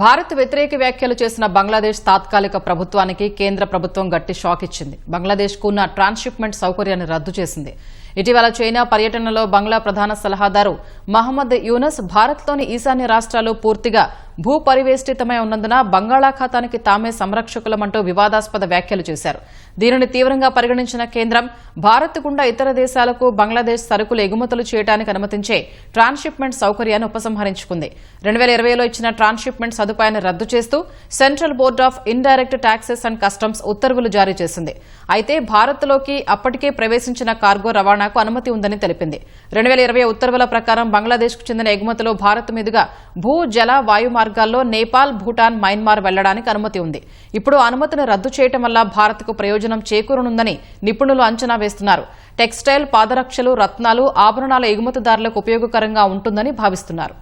భారత్ వ్యతిరేక వ్యాఖ్యలు చేసిన బంగ్లాదేశ్ తాత్కాలిక ప్రభుత్వానికి కేంద్ర ప్రభుత్వం గట్టి షాక్ ఇచ్చింది. బంగ్లాదేశ్కు ఉన్న ట్రాన్స్షిప్మెంట్ సౌకర్యాన్ని రద్దు చేసింది. ఇటీవల చైనా పర్యటనలో బంగ్లా ప్రధాన సలహాదారు మహమ్మద్ యూనస్ భారత్లోని ఈశాన్య రాష్ట్రాలు పూర్తిగా భూ పరివేష్టితమై ఉన్నందున బంగాళాఖాతానికి తామే సంరక్షకులమంటూ వివాదాస్పద వ్యాఖ్యలు చేశారు. దీనిని తీవ్రంగా పరిగణించిన కేంద్రం భారత్ గుండా ఇతర దేశాలకు బంగ్లాదేశ్ సరుకులు ఎగుమతులు చేయడానికి అనుమతించే ట్రాన్స్షిప్మెంట్ సౌకర్యాన్ని ఉపసంహరించుకుంది. రెండు వేల ఇరవైలో ఇచ్చిన ట్రాన్స్షిప్మెంట్ సదుపాయాన్ని రద్దు చేస్తూ central board of indirect taxes and customs ఉత్తర్వులు జారీ చేసింది. అయితే భారత్లోకి అప్పటికే ప్రవేశించిన కార్గో రవాణా రవాణాకు అనుమతి ఉందని తెలిపింది. రెండు వేల ఇరవై ఉత్తర్వుల ప్రకారం బంగ్లాదేశ్కు చెందిన ఎగుమతులు భారత్ మీదుగా భూ జల వాయు మార్గాల్లో నేపాల్ భూటాన్ మయన్మార్ వెళ్ళడానికి అనుమతి ఉంది. ఇప్పుడు అనుమతిని రద్దు చేయటం వల్ల భారత్కు ప్రయోజనం చేకూరనుందని నిపుణులు అంచనా వేస్తున్నారు. టెక్స్టైల్ పాదరక్షలు రత్నాలు ఆభరణాల ఎగుమతిదారులకు ఉపయోగకరంగా ఉంటుందని భావిస్తున్నారు.